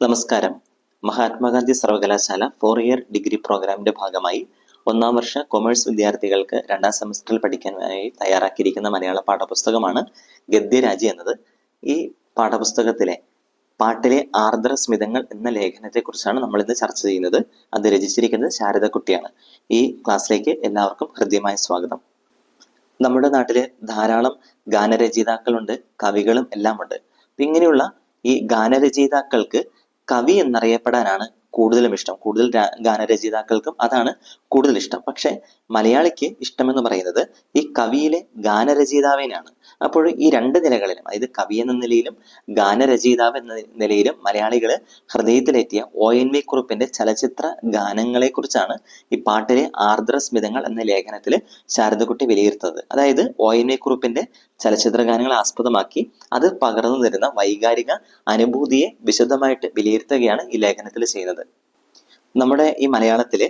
നമസ്കാരം. മഹാത്മാഗാന്ധി സർവകലാശാല four year degree പ്രോഗ്രാമിന്റെ ഭാഗമായി ഒന്നാം വർഷ കൊമേഴ്സ് വിദ്യാർത്ഥികൾക്ക് രണ്ടാം സെമസ്റ്ററിൽ പഠിക്കാനായി തയ്യാറാക്കിയിരിക്കുന്ന മലയാള പാഠപുസ്തകമാണ് ഗദ്യരാജി എന്നത്. ഈ പാഠപുസ്തകത്തിലെ പാട്ടിലെ ആർദ്ര സ്മിതങ്ങൾ എന്ന ലേഖനത്തെക്കുറിച്ചാണ് നമ്മൾ ഇന്ന് ചർച്ച ചെയ്യുന്നത്. അത് രചിച്ചിരിക്കുന്നത് ശാരദക്കുട്ടിയാണ് ഈ ക്ലാസ്സിലേക്ക് എല്ലാവർക്കും ഹൃദ്യമായ സ്വാഗതം. നമ്മുടെ നാട്ടിൽ ധാരാളം ഗാനരചയിതാക്കളുണ്ട് കവികളും എല്ലാമുണ്ട്. ഇങ്ങനെയുള്ള ഈ ഗാനരചയിതാക്കൾക്ക് കവി എന്നറിയപ്പെടാനാണ് കൂടുതലും ഇഷ്ടം. കൂടുതൽ ഗാനരചയിതാക്കൾക്കും അതാണ് കൂടുതൽ ഇഷ്ടം. പക്ഷെ മലയാളിക്ക് ഇഷ്ടമെന്ന് പറയുന്നത് ഈ കവിയിലെ ഗാനരചയിതാവിനാണ് അപ്പോൾ ഈ രണ്ട് നിലകളിലും അതായത് കവി എന്ന നിലയിലും ഗാനരചയിതാവ് എന്ന നിലയിലും മലയാളികൾ ഹൃദയത്തിലെത്തിയ ഒ എൻ വി കുറുപ്പിന്റെ ചലച്ചിത്ര ഗാനങ്ങളെ കുറിച്ചാണ് ഈ പാട്ടിലെ ആർദ്ര സ്മിതങ്ങൾ എന്ന ലേഖനത്തിൽ ശാരദകുട്ടി വിലയിരുത്തുന്നത്. അതായത് ഒ എൻ വി കുറുപ്പിന്റെ ചലച്ചിത്ര ഗാനങ്ങൾ ആസ്പദമാക്കി അത് പകർന്നു തരുന്ന വൈകാരിക അനുഭൂതിയെ വിശദമായിട്ട് വിലയിരുത്തുകയാണ് ഈ ലേഖനത്തിൽ ചെയ്യുന്നത്. നമ്മുടെ ഈ മലയാളത്തിൽ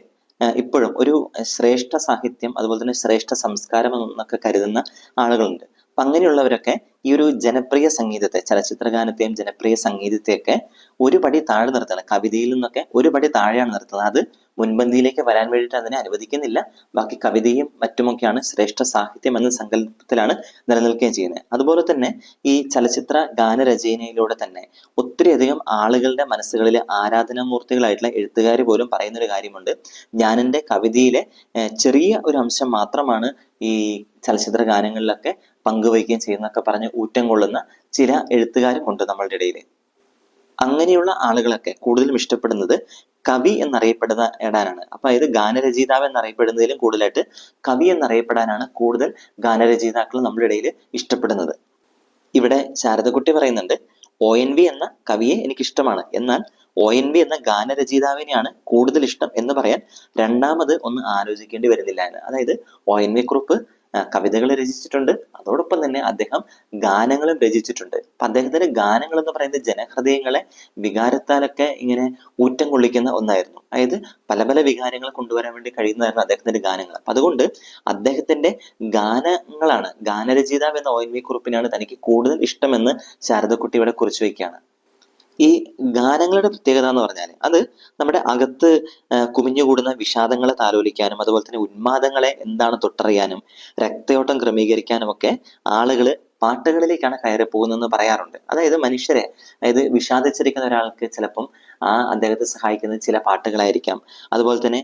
ഇപ്പോഴും ഒരു ശ്രേഷ്ഠ സാഹിത്യം അതുപോലെ തന്നെ ശ്രേഷ്ഠ സംസ്കാരം എന്നൊക്കെ കരുതുന്ന ആളുകളുണ്ട്. അപ്പൊ അങ്ങനെയുള്ളവരൊക്കെ ഈ ഒരു ജനപ്രിയ സംഗീതത്തെ ചലച്ചിത്ര ഗാനത്തെയും ജനപ്രിയ സംഗീതത്തെയൊക്കെ ഒരു പടി താഴെ നിർത്തണം. കവിതയിൽ നിന്നൊക്കെ ഒരു പടി താഴെയാണ് നിർത്തുന്നത് അത് മുൻപന്തിയിലേക്ക് വരാൻ വേണ്ടിയിട്ട് അതിനെ അനുവദിക്കുന്നില്ല. ബാക്കി കവിതയും മറ്റുമൊക്കെയാണ് ശ്രേഷ്ഠ സാഹിത്യം എന്ന സങ്കല്പത്തിലാണ് നിലനിൽക്കുകയും ചെയ്യുന്നത്. അതുപോലെ തന്നെ ഈ ചലച്ചിത്ര ഗാനരചനയിലൂടെ തന്നെ ഒത്തിരിയധികം ആളുകളുടെ മനസ്സുകളിലെ ആരാധനാമൂർത്തികളായിട്ടുള്ള എഴുത്തുകാർ പോലും പറയുന്നൊരു കാര്യമുണ്ട്. ഞാനെന്റെ കവിതയിലെ ചെറിയ ഒരു അംശം മാത്രമാണ് ഈ ചലച്ചിത്ര ഗാനങ്ങളിലൊക്കെ പങ്കുവയ്ക്കുകയും ചെയ്യുന്നൊക്കെ പറഞ്ഞ് ഊറ്റം കൊള്ളുന്ന ചില എഴുത്തുകാരും ഉണ്ട് നമ്മളുടെ ഇടയിൽ അങ്ങനെയുള്ള ആളുകളൊക്കെ കൂടുതലും ഇഷ്ടപ്പെടുന്നത് കവി എന്നറിയപ്പെടുന്ന ഇടാനാണ് അപ്പൊ അതായത് ഗാനരചയിതാവ് എന്നറിയപ്പെടുന്നതിലും കൂടുതലായിട്ട് കവി എന്നറിയപ്പെടാനാണ് കൂടുതൽ ഗാനരചയിതാക്കൾ നമ്മുടെ ഇടയിൽ ഇഷ്ടപ്പെടുന്നത്. ഇവിടെ ശാരദകുട്ടി പറയുന്നുണ്ട് ഒ എൻ വി എന്ന കവിയെ എനിക്ക് ഇഷ്ടമാണ് എന്നാൽ ഒ എൻ വി എന്ന ഗാനരചയിതാവിനെയാണ് കൂടുതൽ ഇഷ്ടം എന്ന് പറയാൻ രണ്ടാമത് ഒന്ന് ആലോചിക്കേണ്ടി വരുന്നില്ല എന്ന്. അതായത് ഒ എൻ വി കുറുപ്പ് കവിതകൾ രചിച്ചിട്ടുണ്ട്. അതോടൊപ്പം തന്നെ അദ്ദേഹം ഗാനങ്ങളും രചിച്ചിട്ടുണ്ട്. അപ്പൊ അദ്ദേഹത്തിന്റെ ഗാനങ്ങൾ എന്ന് പറയുന്നത് ജനഹൃദയങ്ങളെ വികാരത്താലൊക്കെ ഇങ്ങനെ ഊറ്റം കൊള്ളിക്കുന്ന ഒന്നായിരുന്നു. അതായത് പല പല വികാരങ്ങൾ കൊണ്ടുവരാൻ വേണ്ടി കഴിയുന്നതായിരുന്നു അദ്ദേഹത്തിന്റെ ഗാനങ്ങൾ. അപ്പൊ അതുകൊണ്ട് അദ്ദേഹത്തിന്റെ ഗാനങ്ങളാണ് ഗാനരചയിതാവ് എന്ന ഒ വി കുറിപ്പിനാണ് തനിക്ക് കൂടുതൽ ഇഷ്ടമെന്ന് ശാരദക്കുട്ടി ഇവിടെ കുറിച്ചു വയ്ക്കുകയാണ്. ഈ ഗാനങ്ങളുടെ പ്രത്യേകത എന്ന് പറഞ്ഞാൽ അത് നമ്മുടെ അകത്ത് കുമിഞ്ഞു കുമിഞ്ഞുകൂടുന്ന വിഷാദങ്ങളെ താലോലിക്കാനും അതുപോലെ തന്നെ ഉന്മാദങ്ങളെ എന്താണ് തൊട്ടറിയാനും രക്തയോട്ടം ക്രമീകരിക്കാനും ഒക്കെ ആളുകൾ പാട്ടുകളിലേക്കാണ് കയറി പോകുന്നതെന്ന് പറയാറുണ്ട്. അതായത് മനുഷ്യരെ അതായത് വിഷാദിച്ചിരിക്കുന്ന ഒരാൾക്ക് ചിലപ്പം ആ അദ്ദേഹത്തെ സഹായിക്കുന്ന ചില പാട്ടുകളായിരിക്കാം. അതുപോലെ തന്നെ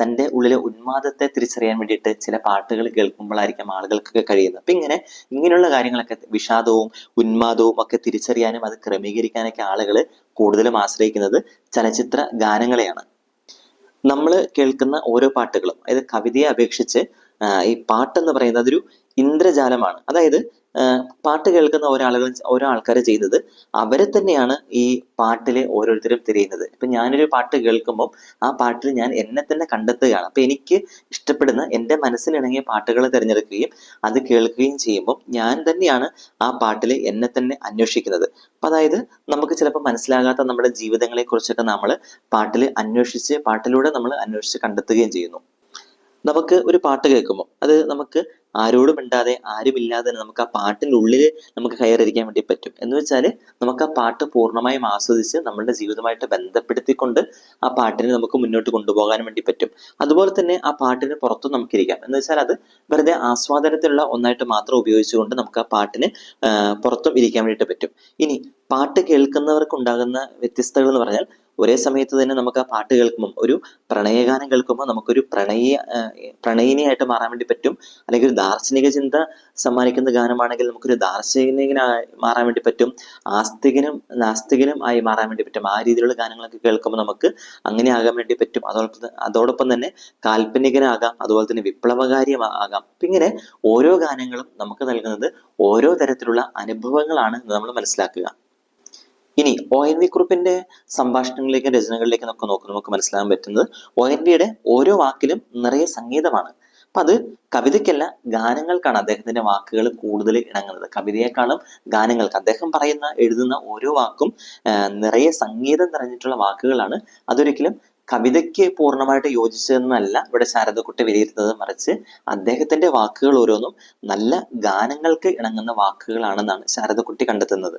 തന്റെ ഉള്ളിലെ ഉന്മാദത്തെ തിരിച്ചറിയാൻ വേണ്ടിയിട്ട് ചില പാട്ടുകൾ കേൾക്കുമ്പോഴായിരിക്കാം ആളുകൾക്കൊക്കെ കഴിയുന്നത്. അപ്പം ഇങ്ങനെ ഇങ്ങനെയുള്ള കാര്യങ്ങളൊക്കെ വിഷാദവും ഉന്മാദവും ഒക്കെ തിരിച്ചറിയാനും അത് ക്രമീകരിക്കാനൊക്കെ ആളുകൾ കൂടുതലും ആശ്രയിക്കുന്നത് ചലച്ചിത്ര ഗാനങ്ങളെയാണ്. നമ്മൾ കേൾക്കുന്ന ഓരോ പാട്ടുകളും അതായത് കവിതയെ അപേക്ഷിച്ച് ഈ പാട്ടെന്ന് പറയുന്നത് അതൊരു ഇന്ദ്രജാലമാണ്. അതായത് പാട്ട് കേൾക്കുന്ന ഒരാളുകൾ ഓരോ ആൾക്കാർ ചെയ്യുന്നത് അവരെ തന്നെയാണ് ഈ പാട്ടിലെ ഓരോരുത്തരും തിരയുന്നത്. ഇപ്പൊ ഞാനൊരു പാട്ട് കേൾക്കുമ്പോൾ ആ പാട്ടിൽ ഞാൻ എന്നെ തന്നെ കണ്ടെത്തുകയാണ്. അപ്പൊ എനിക്ക് ഇഷ്ടപ്പെടുന്ന എന്റെ മനസ്സിലിണങ്ങിയ പാട്ടുകൾ തിരഞ്ഞെടുക്കുകയും അത് കേൾക്കുകയും ചെയ്യുമ്പോൾ ഞാൻ തന്നെയാണ് ആ പാട്ടിൽ എന്നെ തന്നെ അന്വേഷിക്കുന്നത്. അപ്പൊ അതായത് നമുക്ക് ചിലപ്പോൾ മനസ്സിലാകാത്ത നമ്മുടെ ജീവിതങ്ങളെ കുറിച്ചൊക്കെ നമ്മൾ പാട്ടിൽ അന്വേഷിച്ച് പാട്ടിലൂടെ നമ്മൾ അന്വേഷിച്ച് കണ്ടെത്തുകയും ചെയ്യുന്നു. നമുക്ക് ഒരു പാട്ട് കേൾക്കുമ്പോൾ അത് നമുക്ക് ആരോടും മിണ്ടാതെ ആരുമില്ലാതെ തന്നെ നമുക്ക് ആ പാട്ടിന്റെ ഉള്ളിൽ നമുക്ക് കയറിയിരിക്കാൻ വേണ്ടി പറ്റും. എന്ന് വെച്ചാൽ നമുക്ക് ആ പാട്ട് പൂർണമായും ആസ്വദിച്ച് നമ്മളുടെ ജീവിതമായിട്ട് ബന്ധപ്പെടുത്തിക്കൊണ്ട് ആ പാട്ടിനെ നമുക്ക് മുന്നോട്ട് കൊണ്ടുപോകാൻ വേണ്ടി പറ്റും. അതുപോലെ തന്നെ ആ പാട്ടിന് പുറത്തും നമുക്കിരിക്കാം. എന്ന് വെച്ചാൽ അത് വെറുതെ ആസ്വാദനത്തിലുള്ള ഒന്നായിട്ട് മാത്രം ഉപയോഗിച്ചുകൊണ്ട് നമുക്ക് ആ പാട്ടിന് പുറത്തും ഇരിക്കാൻ വേണ്ടിയിട്ട് പറ്റും. ഇനി പാട്ട് കേൾക്കുന്നവർക്കുണ്ടാകുന്ന വ്യത്യസ്തകൾ എന്ന് പറഞ്ഞാൽ ഒരേ സമയത്ത് തന്നെ നമുക്ക് ആ പാട്ട് കേൾക്കുമ്പോൾ ഒരു പ്രണയഗാനം കേൾക്കുമ്പോൾ നമുക്കൊരു പ്രണയ പ്രണയിനിയായിട്ട് മാറാൻ വേണ്ടി പറ്റും. അല്ലെങ്കിൽ ഒരു ദാർശനിക ചിന്ത സമ്മാനിക്കുന്ന ഗാനമാണെങ്കിൽ നമുക്കൊരു ദാർശനികനായി മാറാൻ വേണ്ടി പറ്റും. ആസ്തികനും നാസ്തികനും ആയി മാറാൻ വേണ്ടി പറ്റും. ആ രീതിയിലുള്ള ഗാനങ്ങളൊക്കെ കേൾക്കുമ്പോൾ നമുക്ക് അങ്ങനെ ആകാൻ വേണ്ടി പറ്റും. അതോടൊപ്പം അതോടൊപ്പം തന്നെ കാൽപ്പനികനാകാം അതുപോലെ തന്നെ വിപ്ലവകാരിയാകാം ഇങ്ങനെ ഓരോ ഗാനങ്ങളും നമുക്ക് നൽകുന്നത് ഓരോ തരത്തിലുള്ള അനുഭവങ്ങളാണ് നമ്മൾ മനസ്സിലാക്കുക. ഇനി ഒ എൻ വി കുറിപ്പിന്റെ സംഭാഷണങ്ങളിലേക്കും രചനകളിലേക്കും ഒക്കെ നോക്കുമ്പോൾ നമുക്ക് മനസ്സിലാക്കാൻ പറ്റുന്നത് ഒ എൻ വിയുടെ ഓരോ വാക്കിലും നിറയെ സംഗീതമാണ്. അപ്പൊ അത് കവിതയ്ക്കല്ല ഗാനങ്ങൾക്കാണ് അദ്ദേഹത്തിന്റെ വാക്കുകൾ കൂടുതൽ ഇണങ്ങുന്നത്. കവിതയെക്കാളും ഗാനങ്ങൾക്ക് അദ്ദേഹം പറയുന്ന എഴുതുന്ന ഓരോ വാക്കും നിറയെ സംഗീതം നിറഞ്ഞിട്ടുള്ള വാക്കുകളാണ്. അതൊരിക്കലും കവിതയ്ക്ക് പൂർണമായിട്ട് യോജിച്ചതെന്നല്ല ഇവിടെ ശാരദക്കുട്ടി വിലയിരുത്തുന്നത്. മറിച്ച് അദ്ദേഹത്തിന്റെ വാക്കുകൾ ഓരോന്നും നല്ല ഗാനങ്ങൾക്ക് ഇണങ്ങുന്ന വാക്കുകളാണെന്നാണ് ശാരദക്കുട്ടി കണ്ടെത്തുന്നത്.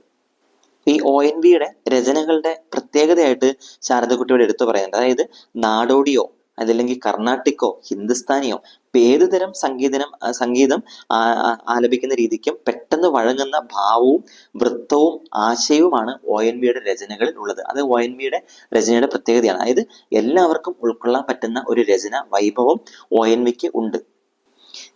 ഈ ഒ എൻ വിയുടെ രചനകളുടെ പ്രത്യേക പ്രത്യേകതയായിട്ട് ശാരദക്കുട്ടിയോട് എടുത്തു പറയുന്നുണ്ട് അതായത് നാടോടിയോ അതല്ലെങ്കിൽ കർണാട്ടിക്കോ ഹിന്ദുസ്ഥാനിയോ ഇപ്പൊ ഏത് തരം സംഗീതനം സംഗീതം ആലപിക്കുന്ന രീതിക്കും പെട്ടെന്ന് വഴങ്ങുന്ന ഭാവവും വൃത്തവും ആശയവുമാണ് ഒ എൻ വിയുടെ രചനകളിൽ ഉള്ളത്. അത് ഒ എൻ വിയുടെ രചനയുടെ പ്രത്യേകതയാണ്. അതായത് എല്ലാവർക്കും ഉൾക്കൊള്ളാൻ പറ്റുന്ന ഒരു രചന വൈഭവം ഒ എൻ വിക്ക് ഉണ്ട്.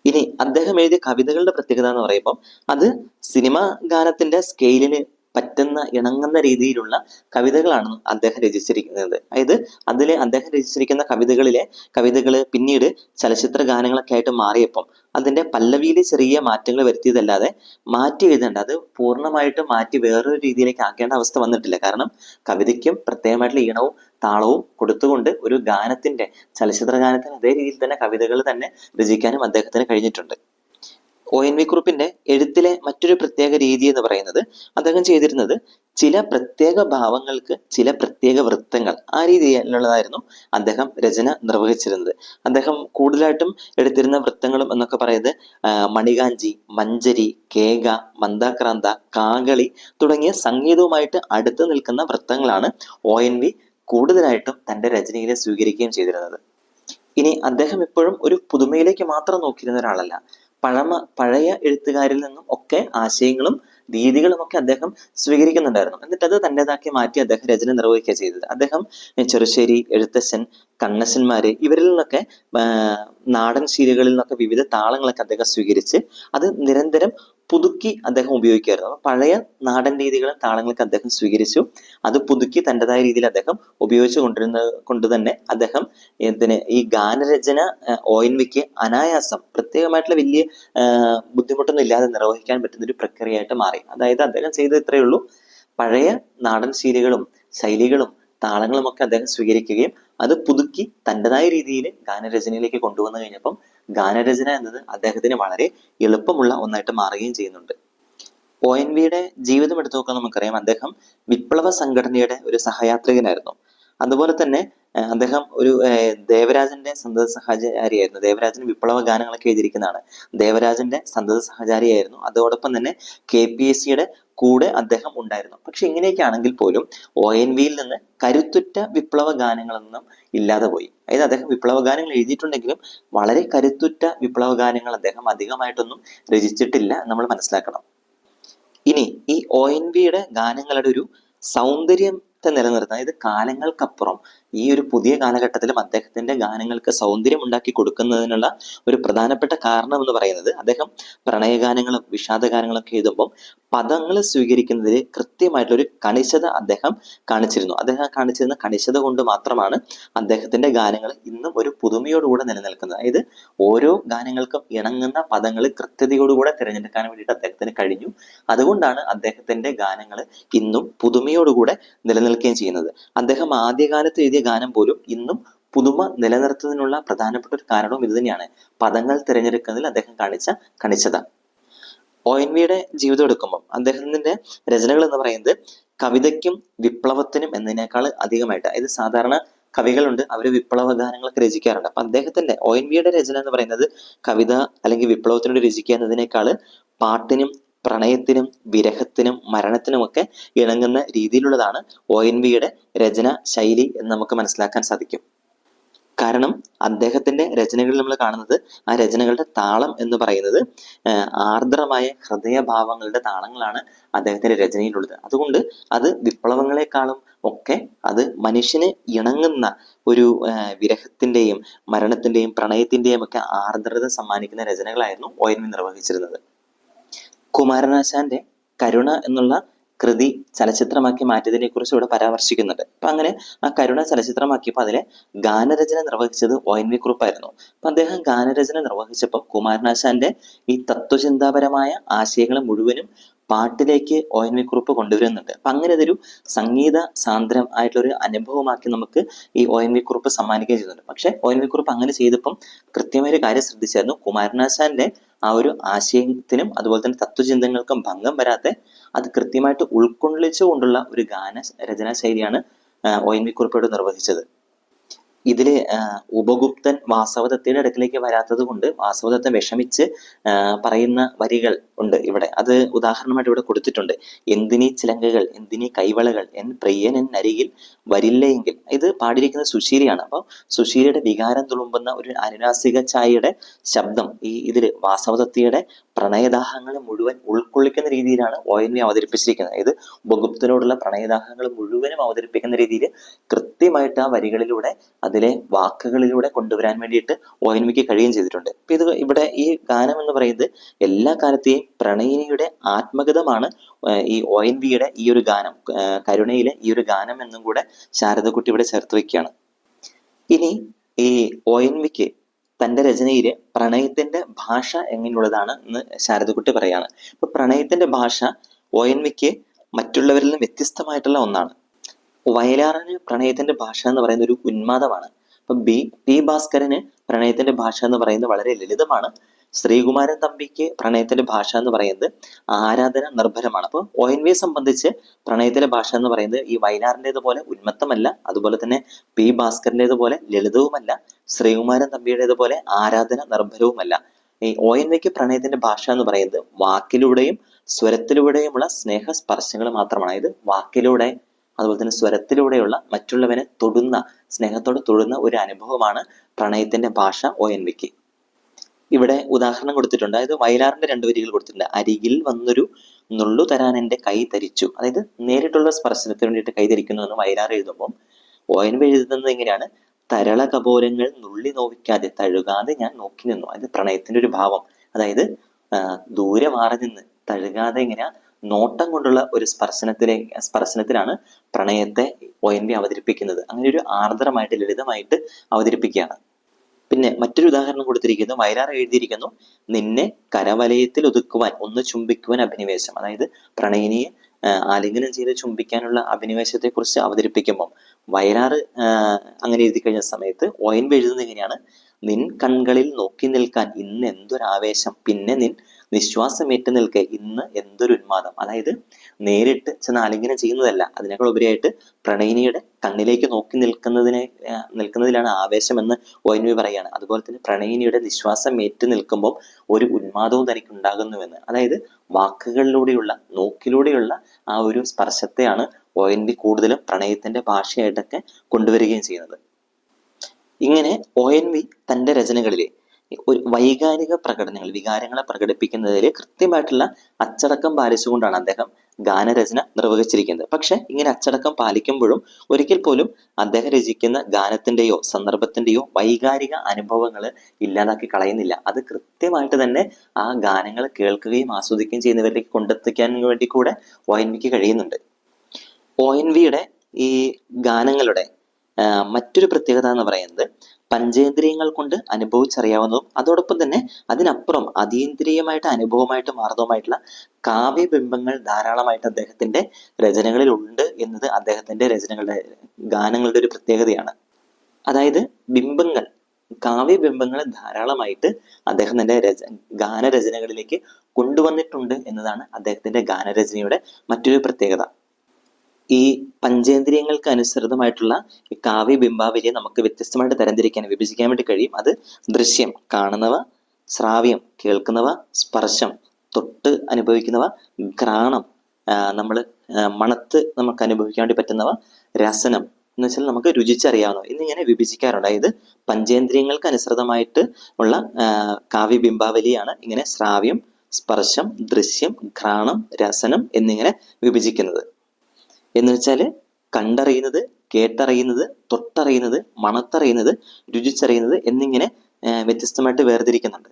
ഇനി അദ്ദേഹം എഴുതിയ കവിതകളുടെ പ്രത്യേകത എന്ന് പറയുമ്പോൾ അത് സിനിമാ ഗാനത്തിന്റെ സ്കെയിലിന് പറ്റുന്ന ഇണങ്ങുന്ന രീതിയിലുള്ള കവിതകളാണ് അദ്ദേഹം രചിച്ചിരിക്കുന്നത്. അതായത് അതിൽ അദ്ദേഹം രചിച്ചിരിക്കുന്ന കവിതകളിലെ കവിതകൾ പിന്നീട് ചലച്ചിത്ര ഗാനങ്ങളൊക്കെ ആയിട്ട് മാറിയപ്പം അതിന്റെ പല്ലവിയിൽ ചെറിയ മാറ്റങ്ങൾ വരുത്തിയതല്ലാതെ മാറ്റി എഴുതേണ്ട അത് പൂർണമായിട്ട് മാറ്റി വേറൊരു രീതിയിലേക്ക് ആക്കേണ്ട അവസ്ഥ വന്നിട്ടില്ല. കാരണം കവിതയ്ക്കും പ്രത്യേകമായിട്ടുള്ള ഈണവും താളവും കൊടുത്തുകൊണ്ട് ഒരു ഗാനത്തിന്റെ ചലച്ചിത്ര ഗാനത്തിന് അതേ രീതിയിൽ തന്നെ കവിതകൾ തന്നെ രചിക്കാനും അദ്ദേഹത്തിന് കഴിഞ്ഞിട്ടുണ്ട്. ഒ എൻ വി കുറുപ്പിന്റെ എഴുത്തിലെ മറ്റൊരു പ്രത്യേക രീതി എന്ന് പറയുന്നത് അദ്ദേഹം ചെയ്തിരുന്നത് ചില പ്രത്യേക ഭാവങ്ങൾക്ക് ചില പ്രത്യേക വൃത്തങ്ങൾ ആ രീതിയിലുള്ളതായിരുന്നു അദ്ദേഹം രചന നിർവഹിച്ചിരുന്നത്. അദ്ദേഹം കൂടുതലായിട്ടും എടുത്തിരുന്ന വൃത്തങ്ങളും എന്നൊക്കെ പറയുന്നത് മണികാഞ്ചി മഞ്ചരി കേക മന്ദാക്രാന്ത കാകളി തുടങ്ങിയ സംഗീതവുമായിട്ട് അടുത്ത് നിൽക്കുന്ന വൃത്തങ്ങളാണ് ഒ എൻ വി കൂടുതലായിട്ടും തന്റെ രചനയിലെ സ്വീകരിക്കുകയും ചെയ്തിരുന്നത്. ഇനി അദ്ദേഹം ഇപ്പോഴും ഒരു പുതുമയിലേക്ക് മാത്രം നോക്കിയിരുന്ന ഒരാളല്ല. പഴമ പഴയ എഴുത്തുകാരിൽ നിന്നും ഒക്കെ ആശയങ്ങളും രീതികളും ഒക്കെ അദ്ദേഹം സ്വീകരിക്കുന്നുണ്ടായിരുന്നു. എന്നിട്ട് അത് തന്റെതാക്കി മാറ്റി അദ്ദേഹം രചന നിർവഹിക്കുക ചെയ്തത്. അദ്ദേഹം ചെറുശ്ശേരി എഴുത്തച്ഛൻ കണ്ണശന്മാര് ഇവരിൽ നിന്നൊക്കെ നാടൻ ശീലുകളിൽ നിന്നൊക്കെ വിവിധ താളങ്ങളൊക്കെ അദ്ദേഹം സ്വീകരിച്ച് അത് നിരന്തരം പുതുക്കി അദ്ദേഹം ഉപയോഗിക്കുമായിരുന്നു. പഴയ നാടൻ രീതികളും താളങ്ങളൊക്കെ അദ്ദേഹം സ്വീകരിച്ചു. അത് പുതുക്കി തന്റെതായ രീതിയിൽ അദ്ദേഹം ഉപയോഗിച്ചു കൊണ്ടിരുന്നത് കൊണ്ട് തന്നെ അദ്ദേഹം ഇതിന് ഈ ഗാനരചന ഒ എൻ വിക്ക് അനായാസം പ്രത്യേകമായിട്ടുള്ള വലിയ ബുദ്ധിമുട്ടൊന്നും ഇല്ലാതെ നിർവഹിക്കാൻ പറ്റുന്ന ഒരു പ്രക്രിയയായിട്ട് മാറി. അതായത് അദ്ദേഹം ചെയ്തത് ഇത്രയേ ഉള്ളൂ. പഴയ നാടൻ ശൈലികളും ശൈലികളും താളങ്ങളും ഒക്കെ അദ്ദേഹം സ്വീകരിക്കുകയും അത് പുതുക്കി തന്റെതായ രീതിയിൽ ഗാനരചനയിലേക്ക് കൊണ്ടുവന്നു കഴിഞ്ഞപ്പം ഗാനരചന എന്നത് അദ്ദേഹത്തിന് വളരെ എളുപ്പമുള്ള ഒന്നായിട്ട് മാറുകയും ചെയ്യുന്നുണ്ട്. ഒ എൻ വിയുടെ ജീവിതം എടുത്തു നോക്കാൻ നമുക്കറിയാം. അദ്ദേഹം വിപ്ലവ സംഘടനയുടെ ഒരു സഹയാത്രികനായിരുന്നു. അതുപോലെ തന്നെ അദ്ദേഹം ഒരു ദേവരാജന്റെ സന്തത സഹചാരിയായിരുന്നു. ദേവരാജൻ വിപ്ലവ ഗാനങ്ങളൊക്കെ എഴുതിയിരിക്കുന്നതാണ്. ദേവരാജന്റെ സന്തത സഹചാരിയായിരുന്നു. അതോടൊപ്പം തന്നെ കെ പി എസ് സിയുടെ കൂടെ അദ്ദേഹം ഉണ്ടായിരുന്നു. പക്ഷെ ഇങ്ങനെയൊക്കെ ആണെങ്കിൽ പോലും ഒ എൻ വിയിൽ നിന്ന് കരുത്തുറ്റ വിപ്ലവ ഗാനങ്ങളൊന്നും ഇല്ലാതെ പോയി. അതായത് അദ്ദേഹം വിപ്ലവ ഗാനങ്ങൾ എഴുതിയിട്ടുണ്ടെങ്കിലും വളരെ കരുത്തുറ്റ വിപ്ലവ ഗാനങ്ങൾ അദ്ദേഹം അധികമായിട്ടൊന്നും രചിച്ചിട്ടില്ല നമ്മൾ മനസ്സിലാക്കണം. ഇനി ഈ ഒ എൻ വിയുടെ ഗാനങ്ങളുടെ ഒരു സൗന്ദര്യത്തെ നിലനിർത്താൻ അതായത് കാലങ്ങൾക്കപ്പുറം ഈ ഒരു പുതിയ കാലഘട്ടത്തിലും അദ്ദേഹത്തിന്റെ ഗാനങ്ങൾക്ക് സൗന്ദര്യം ഉണ്ടാക്കി കൊടുക്കുന്നതിനുള്ള ഒരു പ്രധാനപ്പെട്ട കാരണം എന്ന് പറയുന്നത് അദ്ദേഹം പ്രണയഗാനങ്ങളും വിഷാദഗാനങ്ങളൊക്കെ എഴുതുമ്പോൾ പദങ്ങൾ സ്വീകരിക്കുന്നതിൽ കൃത്യമായിട്ടുള്ള ഒരു കണിശത അദ്ദേഹം കാണിച്ചിരുന്നു. അദ്ദേഹം കാണിച്ചിരുന്ന കണിശത കൊണ്ട് മാത്രമാണ് അദ്ദേഹത്തിന്റെ ഗാനങ്ങൾ ഇന്നും ഒരു പുതുമയോടുകൂടെ നിലനിൽക്കുന്നത്. അതായത് ഓരോ ഗാനങ്ങൾക്കും ഇണങ്ങുന്ന പദങ്ങൾ കൃത്യതയോടുകൂടെ തിരഞ്ഞെടുക്കാൻ വേണ്ടിയിട്ട് അദ്ദേഹത്തിന് കഴിഞ്ഞു. അതുകൊണ്ടാണ് അദ്ദേഹത്തിന്റെ ഗാനങ്ങൾ ഇന്നും പുതുമയോടുകൂടെ നിലനിൽക്കുകയും ചെയ്യുന്നത്. അദ്ദേഹം ആദ്യകാലത്ത് എഴുതിയ ഗാനം പോലും ഇന്നും പുതുമ നിലനിർത്തുന്നതിനുള്ള പ്രധാനപ്പെട്ട ഒരു കാരണവും ഇത് തന്നെയാണ്. പദങ്ങൾ തിരഞ്ഞെടുക്കുന്നതിൽ അദ്ദേഹം കാണിച്ച കണിശത. ഒ എൻ വിയുടെ ജീവിതം എടുക്കുമ്പോൾ അദ്ദേഹത്തിന്റെ രചനകൾ എന്ന് പറയുന്നത് കവിതയ്ക്കും വിപ്ലവത്തിനും എന്നതിനേക്കാൾ അധികമായിട്ട്. അതായത് സാധാരണ കവികളുണ്ട് അവർ വിപ്ലവ ഗാനങ്ങളൊക്കെ രചിക്കാറുണ്ട്. അപ്പൊ അദ്ദേഹത്തിന്റെ ഒ എൻ വിയുടെ രചന എന്ന് പറയുന്നത് കവിത അല്ലെങ്കിൽ വിപ്ലവത്തിനോട് രചിക്കുക എന്നതിനേക്കാൾ പാട്ടിനും പ്രണയത്തിനും വിരഹത്തിനും മരണത്തിനുമൊക്കെ ഇണങ്ങുന്ന രീതിയിലുള്ളതാണ് ഒ എൻ വിയുടെ രചന ശൈലി എന്ന് നമുക്ക് മനസ്സിലാക്കാൻ സാധിക്കും. കാരണം അദ്ദേഹത്തിന്റെ രചനകളിൽ നമ്മൾ കാണുന്നത് ആ രചനകളുടെ താളം എന്ന് പറയുന്നത് ആർദ്രമായ ഹൃദയഭാവങ്ങളുടെ താളങ്ങളാണ് അദ്ദേഹത്തിന്റെ രചനയിലുള്ളത്. അതുകൊണ്ട് അത് വിപ്ലവങ്ങളെക്കാളും ഒക്കെ അത് മനുഷ്യന് ഇണങ്ങുന്ന ഒരു വിരഹത്തിന്റെയും മരണത്തിന്റെയും പ്രണയത്തിന്റെയും ഒക്കെ ആർദ്രത സമ്മാനിക്കുന്ന രചനകളായിരുന്നു ഒ നിർവഹിച്ചിരുന്നത്. കുമാരനാശാന്റെ കരുണ എന്നുള്ള കൃതി ചലച്ചിത്രമാക്കി മാറ്റിയതിനെ കുറിച്ച് ഇവിടെ പരാമർശിക്കുന്നുണ്ട്. അപ്പൊ അങ്ങനെ ആ കരുണ ചലച്ചിത്രമാക്കിയപ്പോൾ അതിലെ ഗാനരചന നിർവഹിച്ചത് ഒ എൻ വി കുറുപ്പായിരുന്നു അപ്പൊ അദ്ദേഹം ഗാനരചന നിർവഹിച്ചപ്പോൾ കുമാരനാശാന്റെ ഈ തത്വചിന്താപരമായ ആശയങ്ങൾ മുഴുവനും പാട്ടിലേക്ക് ഒ എൻ വി കുറുപ്പ് കൊണ്ടുവരുന്നുണ്ട്. അപ്പൊ അങ്ങനെ അതൊരു സംഗീത സാന്ദ്രം ആയിട്ടുള്ള ഒരു അനുഭവമാക്കി നമുക്ക് ഈ ഒ എൻ വി കുറുപ്പ് സമ്മാനിക്കുകയും ചെയ്യുന്നുണ്ട് പക്ഷേ ഒ എൻ വി കുറുപ്പ് അങ്ങനെ ചെയ്തപ്പം കൃത്യമായ ഒരു കാര്യം ശ്രദ്ധിച്ചായിരുന്നു. കുമാരനാശാന്റെ ആ ഒരു ആശയത്തിനും അതുപോലെ തന്നെ തത്വചിന്തകൾക്കും ഭംഗം വരാതെ അത് കൃത്യമായിട്ട് ഉൾക്കൊള്ളിച്ചുകൊണ്ടുള്ള ഒരു ഗാന രചനാ ശൈലിയാണ് ഒ എൻ വി കുറിപ്പോട് നിർവഹിച്ചത്. ഇതിൽ ആ, ഉപഗുപ്തൻ വാസവദത്തയുടെ അടുക്കിലേക്ക് വരാത്തത് കൊണ്ട് വാസവദത്ത വിഷമിച്ച് പറയുന്ന വരികൾ ഉണ്ട് ഇവിടെ. അത് ഉദാഹരണമായിട്ട് ഇവിടെ കൊടുത്തിട്ടുണ്ട്. എന്തിനി ചിലങ്കകൾ എന്തിനി കൈവളകൾ എൻ പ്രിയൻ എൻ അരികിൽ ഇത് പാടിയിരിക്കുന്ന സുശീലയാണ്. അപ്പോൾ സുശീലയുടെ വികാരം തുളുമ്പുന്ന ഒരു അനുനാസിക ചായയുടെ ശബ്ദം ഈ ഇതിൽ വാസവദത്തയുടെ പ്രണയദാഹങ്ങൾ മുഴുവൻ ഉൾക്കൊള്ളിക്കുന്ന രീതിയിലാണ് ഒ എൻ വി അവതരിപ്പിച്ചിരിക്കുന്നത്. ഇത് ഉപഗുപ്തനോടുള്ള പ്രണയദാഹങ്ങൾ മുഴുവനും അവതരിപ്പിക്കുന്ന രീതിയിൽ കൃത്യമായിട്ട് ആ വരികളിലൂടെ അതിലെ വാക്കുകളിലൂടെ കൊണ്ടുവരാൻ വേണ്ടിയിട്ട് ഒ എൻ വിക്ക് കഴിയുകയും ചെയ്തിട്ടുണ്ട്. അപ്പൊ ഇത് ഇവിടെ ഈ ഗാനം എന്ന് പറയുന്നത് എല്ലാ കാലത്തെയും പ്രണയിനിയുടെ ആത്മഗതമാണ് ഈ ഒ എൻ വിയുടെ ഈ ഒരു ഗാനം കരുണയിലെ ഈ ഒരു ഗാനം എന്നും കൂടെ ശാരദക്കുട്ടി ഇവിടെ ചേർത്ത് വെക്കുകയാണ് ഇനി ഈ ഒ എൻ വിക്ക് തന്റെ രചനയിൽ പ്രണയത്തിന്റെ ഭാഷ എങ്ങനെയുള്ളതാണ് എന്ന് ശാരദക്കുട്ടി പറയാണ്. അപ്പൊ പ്രണയത്തിന്റെ ഭാഷ ഒ എൻ വിക്ക് മറ്റുള്ളവരിൽ നിന്ന് വ്യത്യസ്തമായിട്ടുള്ള ഒന്നാണ്. വയലാറിന് പ്രണയത്തിന്റെ ഭാഷ എന്ന് പറയുന്ന ഒരു ഉന്മാദമാണ്. അപ്പൊ ബി ടി ഭാസ്കരന് പ്രണയത്തിന്റെ ഭാഷ എന്ന് പറയുന്നത് വളരെ ലളിതമാണ്. ശ്രീകുമാരൻ തമ്പിക്ക് പ്രണയത്തിന്റെ ഭാഷ എന്ന് പറയുന്നത് ആരാധന നിർഭരമാണ്. അപ്പോൾ ഒ എൻ വിയെ സംബന്ധിച്ച് പ്രണയത്തിന്റെ ഭാഷ എന്ന് പറയുന്നത് ഈ വയലാറിന്റെതുപോലെ ഉന്മത്തമല്ല അതുപോലെ തന്നെ പി ഭാസ്കറിന്റെതുപോലെ ലളിതവുമല്ല ശ്രീകുമാരൻ തമ്പിയുടേതുപോലെ ആരാധന നിർഭരവുമല്ല. ഈ ഒ എൻ വിക്ക് പ്രണയത്തിന്റെ ഭാഷ എന്ന് പറയുന്നത് വാക്കിലൂടെയും സ്വരത്തിലൂടെയുമുള്ള സ്നേഹ സ്പർശങ്ങൾ മാത്രമാണ്. ഇത് വാക്കിലൂടെ അതുപോലെ തന്നെ സ്വരത്തിലൂടെയുള്ള മറ്റുള്ളവനെ തൊടുന്ന സ്നേഹത്തോട് തൊടുന്ന ഒരു അനുഭവമാണ് പ്രണയത്തിന്റെ ഭാഷ ഒ എൻ വിക്ക് ഇവിടെ ഉദാഹരണം കൊടുത്തിട്ടുണ്ട്. അതായത് വയലാറിന്റെ രണ്ട് വരികൾ കൊടുത്തിട്ടുണ്ട്. അരികിൽ വന്നൊരു നുള്ളു തരാൻ എന്റെ കൈ തരിച്ചു അതായത് നേരിട്ടുള്ള സ്പർശനത്തിന് വേണ്ടിയിട്ട് കൈ ധരിക്കുന്നു എന്ന് വയലാർ എഴുതുമ്പോൾ ഒ എൻ വി എഴുതുന്നത് എങ്ങനെയാണ്? തരള കപോലങ്ങൾ നുള്ളി നോവിക്കാതെ തഴുകാതെ ഞാൻ നോക്കി നിന്നു. അതായത് പ്രണയത്തിന്റെ ഒരു ഭാവം. അതായത് ദൂരെ മാറി നിന്ന് തഴുകാതെ ഇങ്ങനെ നോട്ടം കൊണ്ടുള്ള ഒരു സ്പർശനത്തിലെ സ്പർശനത്തിലാണ് പ്രണയത്തെ ഒ എൻ വി അവതരിപ്പിക്കുന്നത്. അങ്ങനെ ഒരു ആർദ്രമായിട്ട് ലളിതമായിട്ട് അവതരിപ്പിക്കുകയാണ്. പിന്നെ മറ്റൊരു ഉദാഹരണം കൊടുത്തിരിക്കുന്നു. വയലാർ എഴുതിയിരിക്കുന്നു നിന്നെ കരവലയത്തിൽ ഒതുക്കുവാൻ ഒന്ന് ചുംബിക്കുവാൻ അഭിനിവേശം. അതായത് പ്രണയിനിയെ ആലിംഗനം ചെയ്ത് ചുംബിക്കാനുള്ള അഭിനിവേശത്തെ കുറിച്ച് അവതരിപ്പിക്കുമ്പോൾ വയലാർ അങ്ങനെ എഴുതി കഴിഞ്ഞ സമയത്ത് ഒ എൻ വി എഴുതുന്നത് എങ്ങനെയാണ്? നിൻ കൺകളിൽ നോക്കി നിൽക്കാൻ ഇന്ന് എന്തൊരാവേശം. പിന്നെ നിൻ നിശ്വാസമേറ്റ് നിൽക്കെ ഇന്ന് എന്തൊരു ഉന്മാദം. അതായത് നേരിട്ട് ചെന്ന് ആലിംഗനം ചെയ്യുന്നതല്ല. അതിനേക്കാൾ ഉപരിയായിട്ട് പ്രണയിനിയുടെ കണ്ണിലേക്ക് നോക്കി നിൽക്കുന്നതിനെ നിൽക്കുന്നതിലാണ് ആവേശം എന്ന് ഒ എൻ വി പറയാണ്. അതുപോലെ തന്നെ പ്രണയിനിയുടെ നിശ്വാസം ഏറ്റു നിൽക്കുമ്പോൾ ഒരു ഉന്മാദവും തനിക്ക് ഉണ്ടാകുന്നുവെന്ന് അതായത് വാക്കുകളിലൂടെയുള്ള നോക്കിലൂടെയുള്ള ആ ഒരു സ്പർശത്തെയാണ് ഒ എൻ വി കൂടുതലും പ്രണയത്തിന്റെ ഭാഷയായിട്ടൊക്കെ കൊണ്ടുവരികയും ചെയ്യുന്നത്. ഇങ്ങനെ ഒ എൻ വി തന്റെ രചനകളിലെ ഒരു വൈകാരിക പ്രകടനങ്ങൾ വികാരങ്ങളെ പ്രകടിപ്പിക്കുന്നതിൽ കൃത്യമായിട്ടുള്ള അച്ചടക്കം പാലിച്ചുകൊണ്ടാണ് അദ്ദേഹം ഗാനരചന നിർവഹിച്ചിരിക്കുന്നത്. പക്ഷെ ഇങ്ങനെ അച്ചടക്കം പാലിക്കുമ്പോഴും ഒരിക്കൽ പോലും അദ്ദേഹം രചിക്കുന്ന ഗാനത്തിന്റെയോ സന്ദർഭത്തിന്റെയോ വൈകാരിക അനുഭവങ്ങൾ ഇല്ലാതാക്കി കളയുന്നില്ല. അത് കൃത്യമായിട്ട് തന്നെ ആ ഗാനങ്ങൾ കേൾക്കുകയും ആസ്വദിക്കുകയും ചെയ്യുന്നവരിലേക്ക് കൊണ്ടെത്തിക്കാൻ വേണ്ടി കൂടെ ഒ എൻ വിക്ക് കഴിയുന്നുണ്ട്. ഒ എൻ വിയുടെ ഈ ഗാനങ്ങളുടെ മറ്റൊരു പ്രത്യേകത എന്ന് പറയുന്നത് പഞ്ചേന്ദ്രിയങ്ങൾ കൊണ്ട് അനുഭവിച്ചറിയാവുന്നതും അതോടൊപ്പം തന്നെ അതിനപ്പുറം അതീന്ദ്രിയമായിട്ട് അനുഭവമായിട്ട് മാറുന്നതുമായിട്ടുള്ള കാവ്യബിംബങ്ങൾ ധാരാളമായിട്ട് അദ്ദേഹത്തിന്റെ രചനകളിൽ ഉണ്ട് എന്നത് അദ്ദേഹത്തിന്റെ രചനകളുടെ ഗാനങ്ങളുടെ ഒരു പ്രത്യേകതയാണ്. അതായത് ബിംബങ്ങൾ കാവ്യബിംബങ്ങൾ ധാരാളമായിട്ട് അദ്ദേഹം തന്റെ രച ഗാനരചനകളിലേക്ക് കൊണ്ടുവന്നിട്ടുണ്ട് എന്നതാണ് അദ്ദേഹത്തിന്റെ ഗാനരചനയുടെ മറ്റൊരു പ്രത്യേകത. ഈ പഞ്ചേന്ദ്രിയങ്ങൾക്ക് അനുസൃതമായിട്ടുള്ള ഈ കാവ്യ ബിംബാവലിയെ നമുക്ക് വ്യത്യസ്തമായിട്ട് തരംതിരിക്കാൻ വിഭജിക്കാൻ വേണ്ടി കഴിയും. അത് ദൃശ്യം കാണുന്നവ ശ്രാവ്യം കേൾക്കുന്നവ സ്പർശം തൊട്ട് അനുഭവിക്കുന്നവ ഘ്രാണം നമ്മൾ മണത്ത് നമുക്ക് അനുഭവിക്കാൻ വേണ്ടി പറ്റുന്നവ രസനം എന്ന് വെച്ചാൽ നമുക്ക് രുചിച്ചറിയാവുന്നവ. എന്നിങ്ങനെ വിഭജിക്കാറുണ്ട്. അതായത് പഞ്ചേന്ദ്രിയങ്ങൾക്ക് അനുസൃതമായിട്ട് ഉള്ള കാവ്യ കാവ്യബിംബാവലിയാണ് ഇങ്ങനെ ശ്രാവ്യം സ്പർശം ദൃശ്യം ഘ്രാണം രസനം എന്നിങ്ങനെ വിഭജിക്കുന്നത്. എന്ന് വെച്ചാൽ കണ്ടറിയുന്നത് കേട്ടറിയുന്നത് തൊട്ടറിയുന്നത് മണത്തറിയുന്നത് രുചിച്ചറിയുന്നത് എന്നിങ്ങനെ വ്യത്യസ്തമായിട്ട് വേർതിരിക്കുന്നുണ്ട്.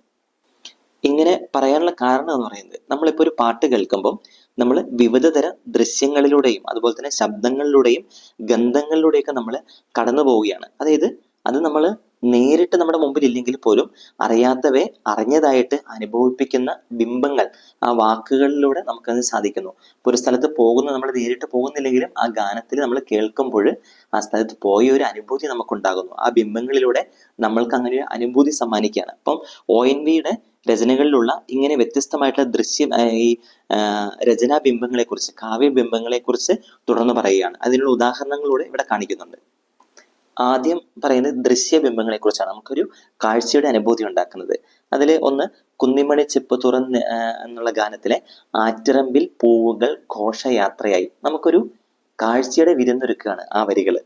ഇങ്ങനെ പറയാനുള്ള കാരണം എന്ന് പറയുന്നത് നമ്മളിപ്പോൾ ഒരു പാട്ട് കേൾക്കുമ്പോൾ നമ്മൾ വിവിധ തരം ദൃശ്യങ്ങളിലൂടെയും അതുപോലെ തന്നെ ശബ്ദങ്ങളിലൂടെയും ഗന്ധങ്ങളിലൂടെയൊക്കെ നമ്മൾ കടന്നു പോവുകയാണ് അതായത് അത് നമ്മൾ നേരിട്ട് നമ്മുടെ മുമ്പിൽ ഇല്ലെങ്കിൽ പോലും അറിയാത്തവയെ അറിഞ്ഞതായിട്ട് അനുഭവിപ്പിക്കുന്ന ബിംബങ്ങൾ ആ വാക്കുകളിലൂടെ നമുക്കത് സാധിക്കുന്നു. ഒരു സ്ഥലത്ത് പോകുന്ന നമ്മൾ നേരിട്ട് പോകുന്നില്ലെങ്കിലും ആ ഗാനത്തിൽ നമ്മൾ കേൾക്കുമ്പോൾ ആ സ്ഥലത്ത് പോയ ഒരു അനുഭൂതി നമുക്കുണ്ടാകുന്നു. ആ ബിംബങ്ങളിലൂടെ നമ്മൾക്ക് അങ്ങനെ ഒരു അനുഭൂതി സമ്മാനിക്കുകയാണ്. അപ്പം ഒ എൻ വിയുടെ രചനകളിലുള്ള ഇങ്ങനെ വ്യത്യസ്തമായിട്ടുള്ള ദൃശ്യം ഈ രചനാ ബിംബങ്ങളെ കുറിച്ച് കാവ്യ ബിംബങ്ങളെക്കുറിച്ച് തുടർന്ന് പറയുകയാണ്. അതിനുള്ള ഉദാഹരണങ്ങളിലൂടെ ഇവിടെ കാണിക്കുന്നുണ്ട്. ആദ്യം പറയുന്നത് ദൃശ്യബിംബങ്ങളെ കുറിച്ചാണ് നമുക്കൊരു കാഴ്ചയുടെ അനുഭൂതി ഉണ്ടാക്കുന്നത്. അതിൽ ഒന്ന് കുന്നിമണി ചെപ്പ് തുറന്ന് എന്നുള്ള ഗാനത്തിലെ ആറ്റിറമ്പിൽ പൂവുകൾ ഘോഷയാത്രയായി. നമുക്കൊരു കാഴ്ചയുടെ വിരുന്നൊരുക്കുകയാണ് ആ വരികൾ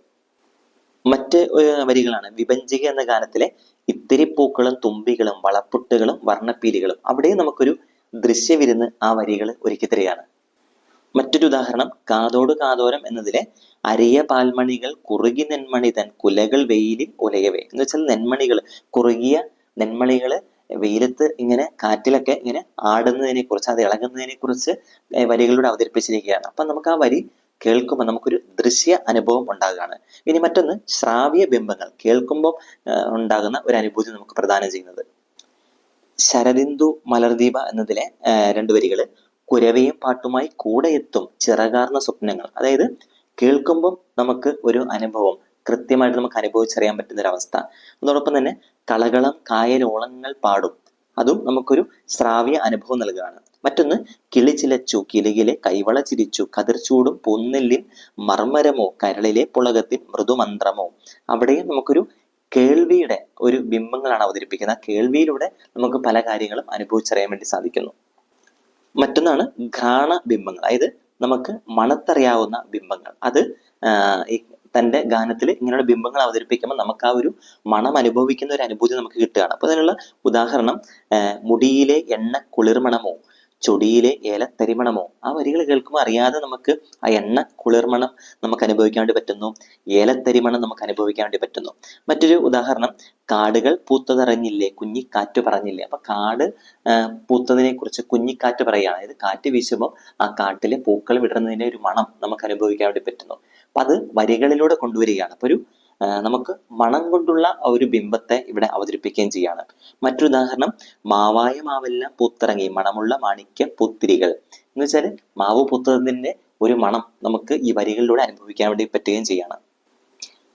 മറ്റ് വരികളാണ്. വിഭജിക എന്ന ഗാനത്തിലെ ഇത്തിരി പൂക്കളും തുമ്പികളും വളപ്പൊട്ടുകളും വർണപ്പീലികളും അവിടെയും നമുക്കൊരു ദൃശ്യ ദൃശ്യവിരുന്ന് ആ വരികൾ ഒരുക്കി തരികയാണ് മറ്റൊരു ഉദാഹരണം കാതോട് കാതോരം എന്നതിലെ അരിയ പാൽമണികൾ കുറുകി നെന്മണി തൻ കുലകൾ വെയിലിൽ ഉലയവേ എന്ന് വെച്ചാൽ നെന്മണികൾ കുറുകിയ നെന്മണികൾ വെയിലത്ത് ഇങ്ങനെ കാറ്റിലൊക്കെ ഇങ്ങനെ ആടുന്നതിനെ കുറിച്ച് അത് ഇളകുന്നതിനെ കുറിച്ച് വരികളിലൂടെ അവതരിപ്പിച്ചിരിക്കുകയാണ്. അപ്പൊ നമുക്ക് ആ വരി കേൾക്കുമ്പോൾ നമുക്കൊരു ദൃശ്യ അനുഭവം ഉണ്ടാകുകയാണ്. ഇനി മറ്റൊന്ന് ശ്രാവ്യ ബിംബങ്ങൾ. കേൾക്കുമ്പോൾ ഉണ്ടാകുന്ന ഒരു അനുഭൂതി നമുക്ക് പ്രദാനം ചെയ്യുന്നത്. ശരദിന്ദു മലർദീപ എന്നതിലെ രണ്ട് വരികൾ കുരവയും പാട്ടുമായി കൂടെ എത്തും ചിറകാർന്ന സ്വപ്നങ്ങൾ. അതായത് കേൾക്കുമ്പം നമുക്ക് ഒരു അനുഭവം കൃത്യമായിട്ട് നമുക്ക് അനുഭവിച്ചറിയാൻ പറ്റുന്ന ഒരു അവസ്ഥ അതോടൊപ്പം തന്നെ കളകളം കായലോളങ്ങൾ പാടും. അതും നമുക്കൊരു ശ്രാവ്യ അനുഭവം നൽകുകയാണ്. മറ്റൊന്ന് കിളിച്ചിലച്ചു കിളികിലെ കൈവള ചിരിച്ചു കതിർച്ചൂടും പൊന്നില്ലിൻ മർമരമോ കരളിലെ പുളകത്തിൻ മൃദുമന്ത്രമോ. അവിടെയും നമുക്കൊരു കേൾവിയുടെ ഒരു ബിംബങ്ങളാണ് അവതരിപ്പിക്കുന്നത്. കേൾവിയിലൂടെ നമുക്ക് പല കാര്യങ്ങളും അനുഭവിച്ചറിയാൻ വേണ്ടി സാധിക്കുന്നു. മറ്റൊന്നാണ് ഘ്രാണ ബിംബങ്ങൾ അതായത് നമുക്ക് മണത്തറിയാവുന്ന ബിംബങ്ങൾ. അത് ഈ തന്റെ ഗാനത്തിൽ ഇങ്ങനെയുള്ള ബിംബങ്ങൾ അവതരിപ്പിക്കുമ്പോൾ നമുക്ക് ആ ഒരു മണം അനുഭവിക്കുന്ന ഒരു അനുഭൂതി നമുക്ക് കിട്ടുകയാണ്. അപ്പൊ അതിനുള്ള ഉദാഹരണം മുടിയിലെ എണ്ണ കുളിർമണമോ ചൊടിയിലെ ഏലത്തരിമണമോ ആ വരികൾ കേൾക്കുമ്പോൾ അറിയാതെ നമുക്ക് ആ എണ്ണ കുളിർമണം നമുക്ക് അനുഭവിക്കാൻ വേണ്ടി പറ്റുന്നു. ഏലത്തരിമണം നമുക്ക് അനുഭവിക്കാൻ വേണ്ടി പറ്റുന്നു. മറ്റൊരു ഉദാഹരണം കാടുകൾ പൂത്തതറിഞ്ഞില്ലേ? കുഞ്ഞിക്കാറ്റ് പറഞ്ഞില്ലേ? അപ്പൊ കാട് പൂത്തതിനെ കുറിച്ച് കുഞ്ഞിക്കാറ്റ് പറയുകയാണ്. അതായത് കാറ്റ് വീശുമ്പോൾ ആ കാട്ടിലെ പൂക്കൾ വിടരുന്നതിന്റെ ഒരു മണം നമുക്ക് അനുഭവിക്കാൻ വേണ്ടി പറ്റുന്നു. അപ്പൊ അത് വരികളിലൂടെ കൊണ്ടുവരികയാണ്. അപ്പൊ ഒരു നമുക്ക് മണം കൊണ്ടുള്ള ഒരു ബിംബത്തെ ഇവിടെ അവതരിപ്പിക്കുകയും ചെയ്യാണ്. മറ്റൊരു ഉദാഹരണം മാവായ മാവെല്ലാം പൂത്തിറങ്ങി മണമുള്ള മാണിക്യ പൂത്തിരികൾ. എന്ന് വെച്ചാൽ മാവ് പൂത്തതിന്റെ ഒരു മണം നമുക്ക് ഈ വരികളിലൂടെ അനുഭവിക്കാൻ വേണ്ടി പറ്റുകയും ചെയ്യാണ്.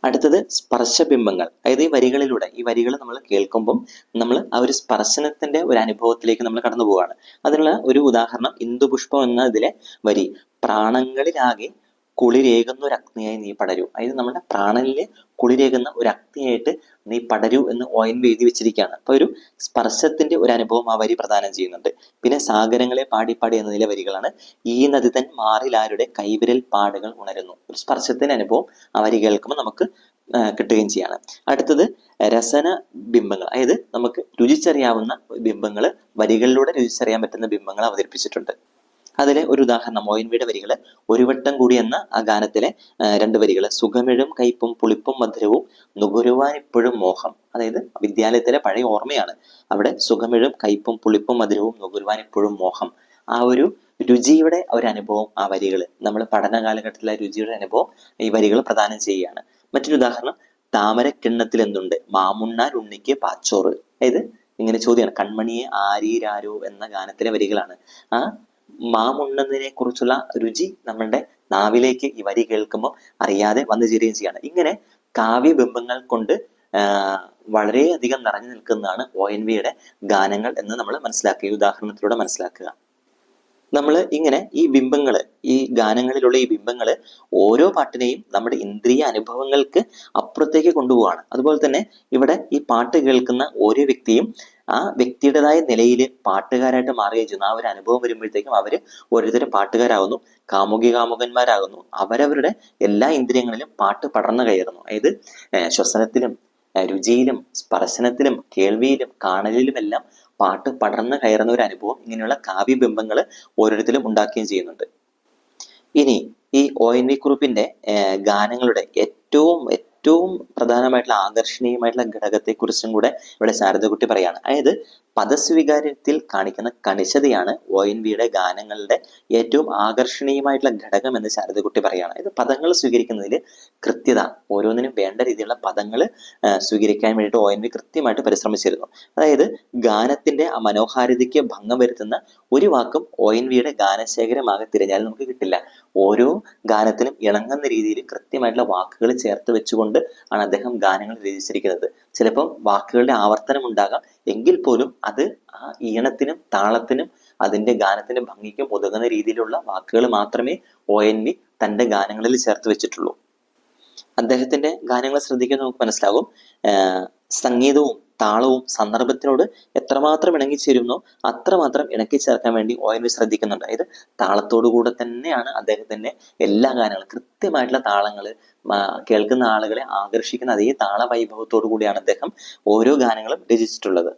അടുത്തത് സ്പർശബിംബങ്ങൾ. അതായത് ഈ വരികളിലൂടെ ഈ വരികൾ നമ്മൾ കേൾക്കുമ്പം നമ്മൾ ആ ഒരു സ്പർശനത്തിന്റെ ഒരു അനുഭവത്തിലേക്ക് നമ്മൾ കടന്നു പോവുകയാണ്. അതിനുള്ള ഒരു ഉദാഹരണം ഇന്ദുപുഷ്പം എന്നതിലെ വരി. പ്രാണങ്ങളിലാകെ കുളിരേകുന്ന ഒരു അഗ്നിയായി നീ പടരൂ. അതായത് നമ്മുടെ പ്രാണനിലെ കുളിരേകുന്ന ഒരു അഗ്നിയായിട്ട് നീ പടരൂ എന്ന് ഒ എൻ എഴുതി വെച്ചിരിക്കുകയാണ്. അപ്പൊ ഒരു സ്പർശത്തിന്റെ ഒരു അനുഭവം ആ വരി പ്രദാനം ചെയ്യുന്നുണ്ട്. പിന്നെ സാഗരങ്ങളെ പാടി പാടി എന്നതിലെ വരികളാണ്. ഈ നദി തൻ മാറിലാരുടെ കൈവിരൽ പാടുകൾ ഉണരുന്നു. ഒരു സ്പർശത്തിന്റെ അനുഭവം ആ വരി കേൾക്കുമ്പോൾ നമുക്ക് കിട്ടുകയും ചെയ്യാണ്. അടുത്തത് രസന ബിംബങ്ങൾ. അതായത് നമുക്ക് രുചിച്ചറിയാവുന്ന ബിംബങ്ങൾ വരികളിലൂടെ രുചിച്ചറിയാൻ പറ്റുന്ന ബിംബങ്ങൾ അവതരിപ്പിച്ചിട്ടുണ്ട്. അതിലെ ഒരു ഉദാഹരണം മോയിൻവിയുടെ വരികൾ ഒരു വട്ടം കൂടി എന്ന ആ ഗാനത്തിലെ രണ്ട് വരികൾ സുഖമിഴും കയ്പും പുളിപ്പും മധുരവും നുകരുവാൻ ഇപ്പോഴും മോഹം. അതായത് വിദ്യാലയത്തിലെ പഴയ ഓർമ്മയാണ്. അവിടെ സുഖമിഴും കയ്പും പുളിപ്പും മധുരവും നുകരുവാൻ ഇപ്പോഴും മോഹം. ആ ഒരു രുചിയുടെ ഒരു അനുഭവം ആ വരികൾ നമ്മൾ പഠന കാലഘട്ടത്തിലെ രുചിയുടെ അനുഭവം ഈ വരികൾ പ്രദാനം ചെയ്യുകയാണ്. മറ്റൊരു ഉദാഹരണം താമരക്കിണ്ണത്തിൽ എന്തുണ്ട്? മാമുണ്ണാർ ഉണ്ണിക്ക് പാച്ചോറ്. അതായത് ഇങ്ങനെ ചോദ്യമാണ്. കൺമണിയെ ആരീരാരോ എന്ന ഗാനത്തിലെ വരികളാണ്. ആ മാമുണ്ണതിനെ കുറിച്ചുള്ള രുചി നമ്മളുടെ നാവിലേക്ക് ഈ വരി കേൾക്കുമ്പോൾ അറിയാതെ വന്നു ചേരുകയും ചെയ്യാണ്. ഇങ്ങനെ കാവ്യബിംബങ്ങൾ കൊണ്ട് വളരെയധികം നിറഞ്ഞു നിൽക്കുന്നതാണ് ഒ എൻ വിയുടെ ഗാനങ്ങൾ എന്ന് നമ്മൾ മനസ്സിലാക്കുക. ഈ ഉദാഹരണത്തിലൂടെ മനസ്സിലാക്കുക. നമ്മൾ ഇങ്ങനെ ഈ ബിംബങ്ങൾ ഈ ഗാനങ്ങളിലുള്ള ഈ ബിംബങ്ങൾ ഓരോ പാട്ടിനെയും നമ്മുടെ ഇന്ദ്രിയ അനുഭവങ്ങൾക്ക് അപ്പുറത്തേക്ക് കൊണ്ടുപോവാണ്. അതുപോലെ തന്നെ ഇവിടെ ഈ പാട്ട് കേൾക്കുന്ന ഓരോ വ്യക്തിയും ആ വ്യക്തിയുടേതായ നിലയിൽ പാട്ടുകാരായിട്ട് മാറുകയും ചെയ്യുന്നു ആ ഒരു അനുഭവം വരുമ്പോഴത്തേക്കും അവർ ഓരോരുത്തരും പാട്ടുകാരാകുന്നു കാമുകി കാമുകന്മാരാകുന്നു അവരവരുടെ എല്ലാ ഇന്ദ്രിയങ്ങളിലും പാട്ട് പടർന്നു കയറുന്നു. അതായത് ശ്വസനത്തിലും രുചിയിലും സ്പർശനത്തിലും കേൾവിയിലും കാണലിലുമെല്ലാം പാട്ട് പടർന്നു കയറുന്ന ഒരു അനുഭവം ഇങ്ങനെയുള്ള കാവ്യബിംബങ്ങൾ ഓരോരുത്തരും ഉണ്ടാക്കുകയും ചെയ്യുന്നുണ്ട്. ഇനി ഈ ഒ എൻ വി കുറുപ്പിന്റെ ഗാനങ്ങളുടെ ഏറ്റവും ഏറ്റവും പ്രധാനമായിട്ടുള്ള ആകർഷണീയമായിട്ടുള്ള ഘടകത്തെക്കുറിച്ചും കൂടെ ഇവിടെ ശാരദകുട്ടി പറയാണ്. അതായത് പദസ്വീകാര്യത്തിൽ കാണിക്കുന്ന കണിശതയാണ് ഒ എൻ വിയുടെ ഗാനങ്ങളുടെ ഏറ്റവും ആകർഷണീയമായിട്ടുള്ള ഘടകം എന്ന് ശാരദകുട്ടി പറയുകയാണ്. അതായത് പദങ്ങൾ സ്വീകരിക്കുന്നതിൽ കൃത്യത ഓരോന്നിനും വേണ്ട രീതിയിലുള്ള പദങ്ങൾ സ്വീകരിക്കാൻ വേണ്ടിയിട്ട് ഒ എൻ വി കൃത്യമായിട്ട് പരിശ്രമിച്ചിരുന്നു. അതായത് ഗാനത്തിന്റെ ആ മനോഹാരിതയ്ക്ക് ഭംഗം വരുത്തുന്ന ഒരു വാക്കും ഒ എൻ വിയുടെ ഗാനശേഖരമാകെ തിരഞ്ഞാൽ നമുക്ക് കിട്ടില്ല. ഓരോ ഗാനത്തിനും ഇണങ്ങുന്ന രീതിയിൽ കൃത്യമായിട്ടുള്ള വാക്കുകൾ ചേർത്ത് വെച്ചുകൊണ്ട് ആണ് അദ്ദേഹം ഗാനങ്ങൾ രചിച്ചിരിക്കുന്നത്. ചിലപ്പോൾ വാക്കുകളുടെ ആവർത്തനം ഉണ്ടാകാം. എങ്കിൽ പോലും അത് ആ ഈണത്തിനും താളത്തിനും അതിന്റെ ഗാനത്തിന്റെ ഭംഗിക്കും ഉതകുന്ന രീതിയിലുള്ള വാക്കുകൾ മാത്രമേ ഒ എൻ വി തന്റെ ഗാനങ്ങളിൽ ചേർത്ത് വെച്ചിട്ടുള്ളൂ. അദ്ദേഹത്തിന്റെ ഗാനങ്ങൾ ശ്രദ്ധിക്കുമ്പോൾ നമുക്ക് മനസ്സിലാകും. സംഗീതവും താളവും സന്ദർഭത്തിനോട് എത്രമാത്രം ഇണങ്ങിച്ചേരുന്നോ അത്രമാത്രം ഇണക്കി ചേർക്കാൻ വേണ്ടി ഒ എൻ വി ശ്രദ്ധിക്കുന്നുണ്ട്. അതായത് താളത്തോടു കൂടെ തന്നെയാണ് അദ്ദേഹത്തിന്റെ എല്ലാ ഗാനങ്ങളും. കൃത്യമായിട്ടുള്ള താളങ്ങൾ കേൾക്കുന്ന ആളുകളെ ആകർഷിക്കുന്ന അതേ താള വൈഭവത്തോടു കൂടിയാണ് അദ്ദേഹം ഓരോ ഗാനങ്ങളും രചിച്ചിട്ടുള്ളത്.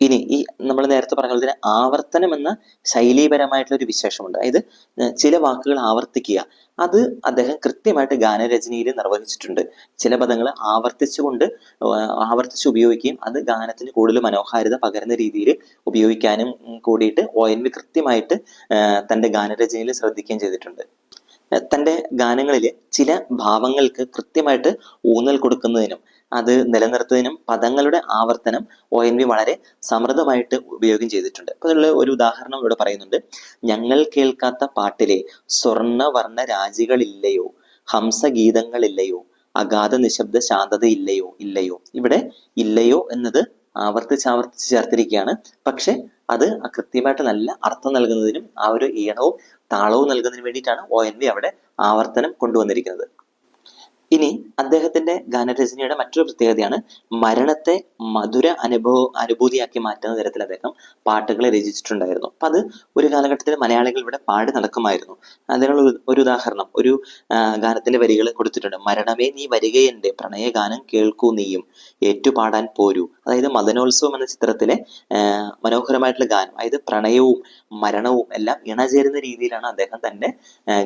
ഇനി ഈ നമ്മൾ നേരത്തെ പറഞ്ഞ പോലെ തന്നെ ആവർത്തനം എന്ന ശൈലീപരമായിട്ടുള്ള ഒരു വിശേഷമുണ്ട്. അതായത് ചില വാക്കുകൾ ആവർത്തിക്കുക. അത് അദ്ദേഹം കൃത്യമായിട്ട് ഗാനരചനയിൽ നിർവഹിച്ചിട്ടുണ്ട്. ചില പദങ്ങൾ ആവർത്തിച്ചുകൊണ്ട് ആവർത്തിച്ച് ഉപയോഗിക്കുകയും അത് ഗാനത്തിന് കൂടുതൽ മനോഹാരിത പകരുന്ന രീതിയിൽ ഉപയോഗിക്കാനും കൂടിയിട്ട് ഒ എൻ വി കൃത്യമായിട്ട് തന്റെ ഗാനരചനയിൽ ശ്രദ്ധിക്കുകയും ചെയ്തിട്ടുണ്ട്. തന്റെ ഗാനങ്ങളിൽ ചില ഭാവങ്ങൾക്ക് കൃത്യമായിട്ട് ഊന്നൽ കൊടുക്കുന്നതിനും അത് നിലനിർത്തുന്നതിനും പദങ്ങളുടെ ആവർത്തനം ഒ എൻ വി വളരെ സമൃദ്ധമായിട്ട് ഉപയോഗം ചെയ്തിട്ടുണ്ട്. അപ്പൊ അതിലുള്ള ഒരു ഉദാഹരണം ഇവിടെ പറയുന്നുണ്ട്. ഞങ്ങൾ കേൾക്കാത്ത പാട്ടിലെ സ്വർണവർണ രാജികളില്ലയോ ഹംസഗീതങ്ങളില്ലയോ അഗാധ നിശബ്ദ ശാന്തത ഇല്ലയോ ഇല്ലയോ. ഇവിടെ ഇല്ലയോ എന്നത് ആവർത്തിച്ചാവർത്തിച്ച് ആവർത്തിച്ച് ചേർത്തിരിക്കുകയാണ്. പക്ഷെ അത് കൃത്യമായിട്ട് നല്ല അർത്ഥം നൽകുന്നതിനും ആ ഒരു ഈണവും താളവും നൽകുന്നതിനും വേണ്ടിയിട്ടാണ് ഒ എൻ വി അവിടെ ആവർത്തനം കൊണ്ടുവന്നിരിക്കുന്നത്. ഇനി അദ്ദേഹത്തിന്റെ ഗാനരചനയുടെ മറ്റൊരു പ്രത്യേകതയാണ് മരണത്തെ മധുര അനുഭവ അനുഭൂതിയാക്കി മാറ്റുന്ന തരത്തിൽ അദ്ദേഹം പാട്ടുകളെ രചിച്ചിട്ടുണ്ടായിരുന്നു. അപ്പൊ അത് ഒരു കാലഘട്ടത്തിൽ മലയാളികൾ ഇവിടെ പാടി നടക്കുമായിരുന്നു. അതിനുള്ള ഒരു- ഉദാഹരണം ഒരു ഗാനത്തിലെ വരികൾ കൊടുത്തിട്ടുണ്ട്. മരണമേ നീ വരികയെന്റെ പ്രണയഗാനം കേൾക്കൂ നീയും ഏറ്റുപാടാൻ പോരൂ അതായത് മദനോത്സവം എന്ന ചിത്രത്തിലെ മനോഹരമായിട്ടുള്ള ഗാനം അതായത് പ്രണയവും മരണവും എല്ലാം ഇണചേരുന്ന രീതിയിലാണ് അദ്ദേഹം തന്റെ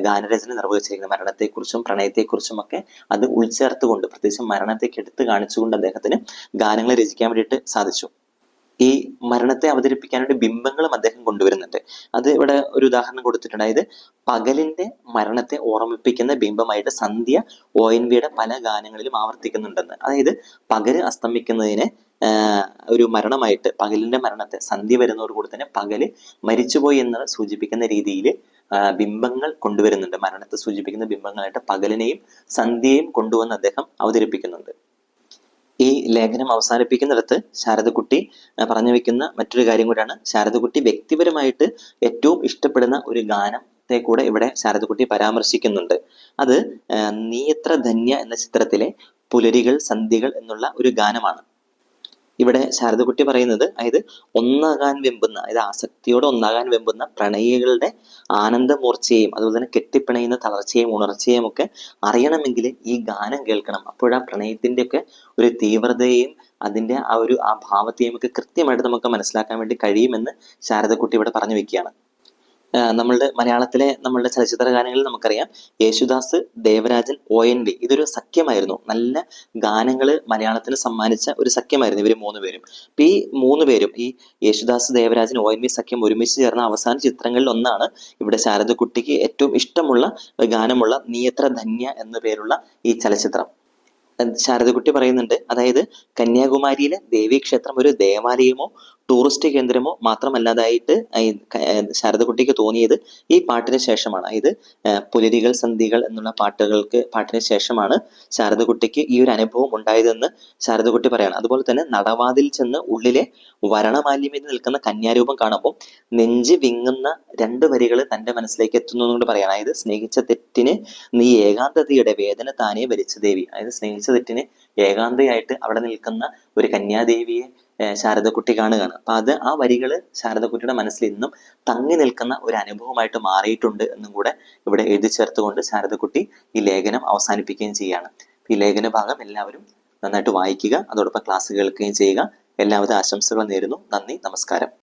ഗാനരചന നിർവഹിച്ചിരിക്കുന്നത്. മരണത്തെക്കുറിച്ചും പ്രണയത്തെക്കുറിച്ചും ഒക്കെ അത് ഉൾച്ചേർത്തുകൊണ്ട് പ്രത്യേകിച്ച് മരണത്തെ എടുത്തു കാണിച്ചുകൊണ്ട് അദ്ദേഹത്തിന് ഗാനങ്ങൾ രചിക്കാൻ വേണ്ടിയിട്ട് സാധിച്ചു. ഈ മരണത്തെ അവതരിപ്പിക്കാനായിട്ട് ബിംബങ്ങളും അദ്ദേഹം കൊണ്ടുവരുന്നുണ്ട്. അത് ഇവിടെ ഒരു ഉദാഹരണം കൊടുത്തിട്ടുണ്ട്. അതായത് പകലിന്റെ മരണത്തെ ഓർമ്മിപ്പിക്കുന്ന ബിംബമായിട്ട് സന്ധ്യ ഒ എൻ വിയുടെ പല ഗാനങ്ങളിലും ആവർത്തിക്കുന്നുണ്ടെന്ന്. അതായത് പകൽ അസ്തമിക്കുന്നതിനെ ഒരു മരണമായിട്ട് പകലിന്റെ മരണത്തെ സന്ധ്യ വരുന്നതോടുകൂടി തന്നെ പകൽ മരിച്ചുപോയി എന്ന് സൂചിപ്പിക്കുന്ന രീതിയിൽ ബിംബങ്ങൾ കൊണ്ടുവരുന്നുണ്ട്. മരണത്തെ സൂചിപ്പിക്കുന്ന ബിംബങ്ങളായിട്ട് പകലിനെയും സന്ധ്യയും കൊണ്ടുവന്ന് അദ്ദേഹം അവതരിപ്പിക്കുന്നുണ്ട്. ഈ ലേഖനം അവസാനിപ്പിക്കുന്നിടത്ത് ശാരദക്കുട്ടി പറഞ്ഞു വെക്കുന്ന മറ്റൊരു കാര്യം കൂടിയാണ്. ശാരദക്കുട്ടി വ്യക്തിപരമായിട്ട് ഏറ്റവും ഇഷ്ടപ്പെടുന്ന ഒരു ഗാനത്തെ കൂടെ ഇവിടെ ശാരദക്കുട്ടി പരാമർശിക്കുന്നുണ്ട്. അത് നീയത്ര ധന്യ എന്ന ചിത്രത്തിലെ പുലരികൾ സന്ധ്യകൾ എന്നുള്ള ഒരു ഗാനമാണ്. ഇവിടെ ശാരദകുട്ടി പറയുന്നത് അതായത് ഒന്നാകാൻ വെമ്പുന്ന അതായത് ആസക്തിയോടെ ഒന്നാകാൻ വെമ്പുന്ന പ്രണയികളുടെ ആനന്ദമൂർച്ചയും അതുപോലെ തന്നെ കെട്ടിപ്പിണയുന്ന തളർച്ചയും ഉണർച്ചയും ഒക്കെ അറിയണമെങ്കിൽ ഈ ഗാനം കേൾക്കണം. അപ്പോഴാ പ്രണയത്തിന്റെ ഒക്കെ ഒരു തീവ്രതയും അതിന്റെ ആ ഒരു ആ ഭാവത്തെയും ഒക്കെ കൃത്യമായിട്ട് നമുക്ക് മനസ്സിലാക്കാൻ വേണ്ടി കഴിയുമെന്ന് ശാരദക്കുട്ടി ഇവിടെ പറഞ്ഞു വെക്കുകയാണ്. നമ്മളുടെ മലയാളത്തിലെ നമ്മളുടെ ചലച്ചിത്ര ഗാനങ്ങളിൽ നമുക്കറിയാം Yesudas Devarajan O N V ഇതൊരു സഖ്യമായിരുന്നു. നല്ല ഗാനങ്ങൾ മലയാളത്തിന് സമ്മാനിച്ച ഒരു സഖ്യമായിരുന്നു ഇവർ മൂന്ന് പേരും. ഈ മൂന്ന് പേരും ഈ യേശുദാസ് ദേവരാജൻ ഒ എൻ സഖ്യം ഒരുമിച്ച് ചേർന്ന അവസാന ചിത്രങ്ങളിൽ ഒന്നാണ് ഇവിടെ ശാരദക്കുട്ടിക്ക് ഏറ്റവും ഇഷ്ടമുള്ള ഗാനമുള്ള നീ എത്ര ധന്യ എന്ന പേരുള്ള ഈ ചലച്ചിത്രം. ശാരദക്കുട്ടി പറയുന്നുണ്ട് അതായത് കന്യാകുമാരിയിലെ ദേവീക്ഷേത്രം ഒരു ദേവാലയമോ ടൂറിസ്റ്റ് കേന്ദ്രമോ മാത്രമല്ലാതായിട്ട് ഈ ക- ഏർ ശാരദക്കുട്ടിക്ക് തോന്നിയത് ഈ പാട്ടിന് ശേഷമാണ്. അതായത് പുലരികൾ സന്ധികൾ എന്നുള്ള പാട്ടുകൾക്ക് പാട്ടിന് ശേഷമാണ് ശാരദകുട്ടിക്ക് ഈ ഒരു അനുഭവം ഉണ്ടായതെന്ന് ശാരദകുട്ടി പറയാണ്. അതുപോലെ തന്നെ നടവാതിൽ ചെന്ന് ഉള്ളിലെ വരണമാലിന്യം നിൽക്കുന്ന കന്യാരൂപം കാണുമ്പോൾ നെഞ്ച് വിങ്ങുന്ന രണ്ട് വരികൾ തന്റെ മനസ്സിലേക്ക് എത്തുന്നു എന്നുകൊണ്ട് പറയാണ്. അതായത് സ്നേഹിച്ച തെറ്റിന് നീ ഏകാന്തതയുടെ വേദന താനേ വരിച്ച ദേവി. അതായത് സ്നേഹിച്ച തെറ്റിന് ഏകാന്തയായിട്ട് അവിടെ നിൽക്കുന്ന ഒരു കന്യാദേവിയെ ശാരദക്കുട്ടി കാണുകയാണ്. അപ്പൊ അത് ആ വരികൾ ശാരദക്കുട്ടിയുടെ മനസ്സിൽ ഇന്നും തങ്ങി നിൽക്കുന്ന ഒരു അനുഭവമായിട്ട് മാറിയിട്ടുണ്ട് എന്നും കൂടെ ഇവിടെ എഴുതി ചേർത്തുകൊണ്ട് ശാരദക്കുട്ടി ഈ ലേഖനം അവസാനിപ്പിക്കുകയും ചെയ്യാണ്. ഈ ലേഖന ഭാഗം എല്ലാവരും നന്നായിട്ട് വായിക്കുക അതോടൊപ്പം ക്ലാസ് കേൾക്കുകയും ചെയ്യുക. എല്ലാവിധ ആശംസകളും നേരുന്നു. നന്ദി നമസ്കാരം.